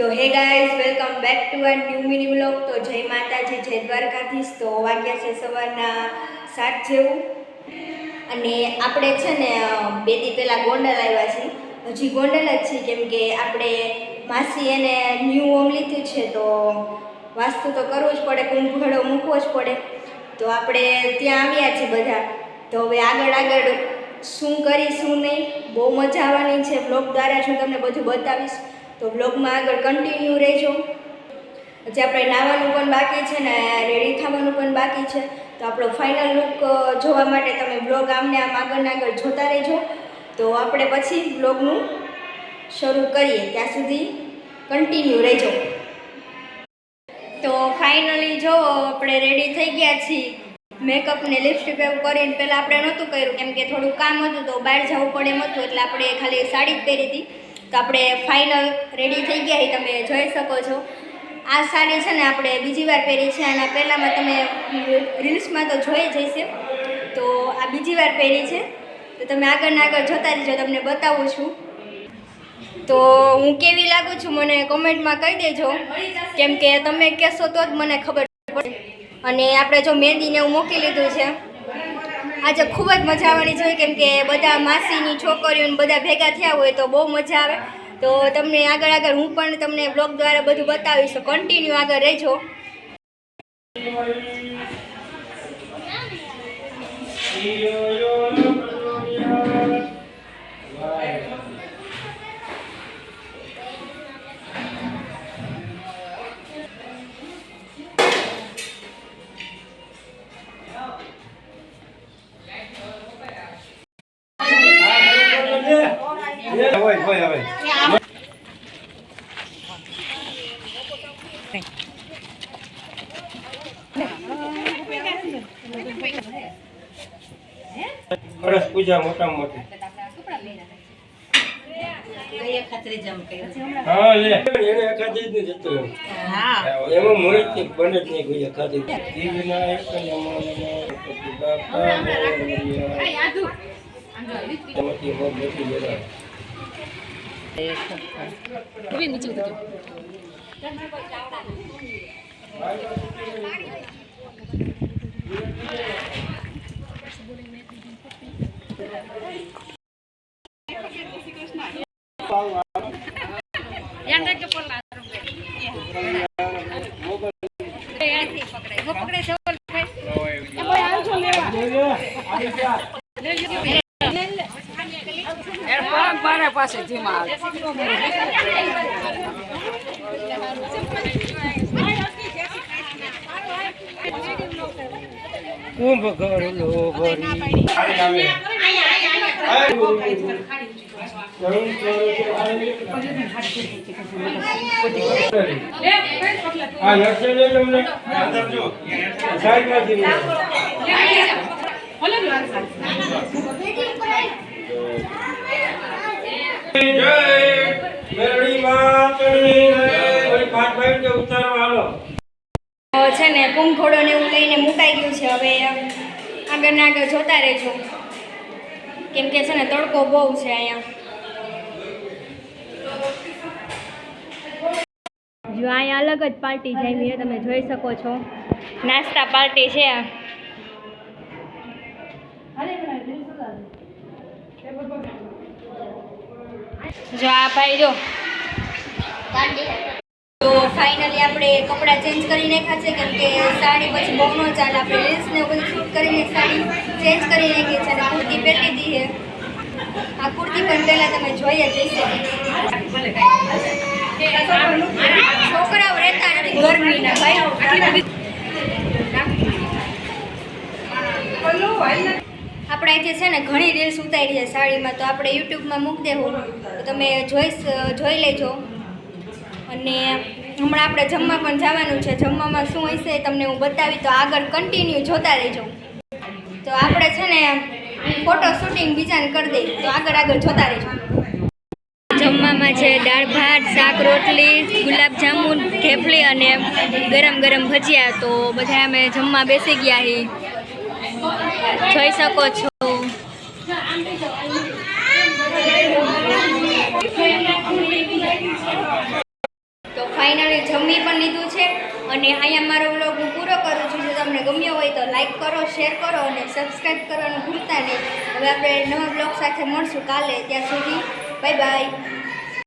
તો hey guys welcome back to a new mini blog તો જય માતાજી, જય દ્વારકાધીશ. તો વાગ્યા છે સવારના સાત જેવું. અને આપણે છે ને બે દી પહેલાં ગોંડલ આવ્યા છીએ. હજી ગોંડલ જ છીએ, કેમ કે આપણે માસી એને ન્યૂ હોમ લીધું છે, તો વાસ્તુ તો કરવું જ પડે, કુંભળો મૂકવો જ પડે. તો આપણે ત્યાં આવ્યા છીએ બધા. તો હવે આગળ આગળ શું કરી શું નહીં? બહુ મજા આવવાની છે. બ્લોગ દ્વારા જ હું તમને બધું બતાવીશ. તો બ્લોગમાં આગળ કન્ટિન્યુ રહેજો. હજી આપણે નાવાનું પણ બાકી છે ને રેડી થવાનું પણ બાકી છે. તો આપણો ફાઇનલ લુક જોવા માટે તમે બ્લોગ આમને આમ આગળને આગળ જોતા રહેજો. તો આપણે પછી બ્લોગનું શરૂ કરીએ. ત્યાં સુધી કન્ટિન્યુ રહેજો. તો ફાઇનલી જો, આપણે રેડી થઈ ગયા છીએ. મેકઅપ ને લિપસ્ટિક એવું કરીને પહેલાં આપણે નહોતું કર્યું. કેમ કે થોડું કામ હતું તો બહાર જવું પડે એમ હતું એટલે આપણે ખાલી સાડી જ પહેરી હતી. તો આપણે ફાઇનલ રેડી થઈ ગયા એ તમે જોઈ શકો છો. આ સાડી છે ને આપણે બીજી વાર પહેરી છે અને પહેલાંમાં તમે રીલ્સમાં તો જોઈ જ હશે. તો આ બીજી વાર પહેરી છે. તો તમે આગળને આગળ જોતા રહેજો, તમને બતાવું છું. તો હું કેવી લાગુ છું મને કોમેન્ટમાં કહી દેજો. કેમ કે તમે કહેશો તો જ મને ખબર પડે. અને આપણે જો મહેંદીને એવું મૂકી લીધું છે. આજે ખૂબ જ મજા આવવાની જોઈએ કેમ કે બધા માસીની છોકરીઓને બધા ભેગા થયા હોય તો બહુ મજા આવે. તો તમને આગળ આગળ હું પણ તમને બ્લોગ દ્વારા બધું બતાવીશ. કન્ટિન્યુ આગળ રહેજો. હોય હોય હવે. સરસ પૂજા મોટા મોટી. હા, લે. એને એકાદી જ એમાં. મોહિત બને જ નહીં કોઈ એકાદી. દીવના એક Kevin, kecil kecil. Yang kecil pun lah. બેસી ગયેલા. પાસે ધીમા કુંભ કરેલો ભરી આ યક્ષ લઈ લો અમને. સાઈડમાંથી લઈ લો. જય મેરડી માતની જય. ઓલી છે ને કુંભોડો ને એવું લઈને મુકાઈ ગયું છે. હવે આગળ ને આગળ જોતા રહેજો. કેમ કે છે ને, તડકો બહુ છે અહીંયા. જો, અહીંયા અલગ જ પાર્ટી જામી છે, તમે જોઈ શકો છો. નાસ્તા પાર્ટી છે જો, આ ભાઈ જો. તો ફાઇનલી આપણે કપડાં ચેન્જ કરી નાખ્યા છે, કેમ કે સાડી પછી બહુ ન ચાલે. આપણે રીલ્સને બધું શૂટ કરીને સાડી ચેન્જ કરી નાખી છે અને કુર્તી પહેરી દીધી છે. આ કુર્તી પણ પહેલાં તમે જોઈએ જ હશે. છોકરાઓ રહેતા નથી ગરમીના ભાઈ. આપણે જે છે ને ઘણી રીલ્સ ઉતારી છે સાડીમાં, તો આપણે યુટ્યુબમાં મૂકી દેવું. તો તમે જોઈ જોઈ લેજો. અને હમણાં આપણે જમવા પણ જવાનું છે. જમવામાં શું હશે તમને હું બતાવી, તો આગળ કન્ટિન્યુ જોતા રહેજો. તો આપણે છે ને ફોટો શૂટિંગ બીજાને કરી દઈએ. તો આગળ આગળ જોતા રહેજો. જમવામાં છે દાળ, ભાત, શાક, રોટલી, ગુલાબ જાંબુ ઢેફલી અને ગરમ ગરમ ભજીયા. તો બધા અમે જમવા બેસી ગયા હી. જોઈ શકો છો અને અહીંયા મારો વ્લોગ હું પૂરો કરું છું. જો તમને ગમ્યો હોય તો લાઈક કરો શેર કરો અને સબસ્ક્રાઈબ કરવાનું ભૂલતા નહીં. હવે આપણે નવા બ્લોગ સાથે મળશું કાલે. ત્યાં સુધી બાય બાય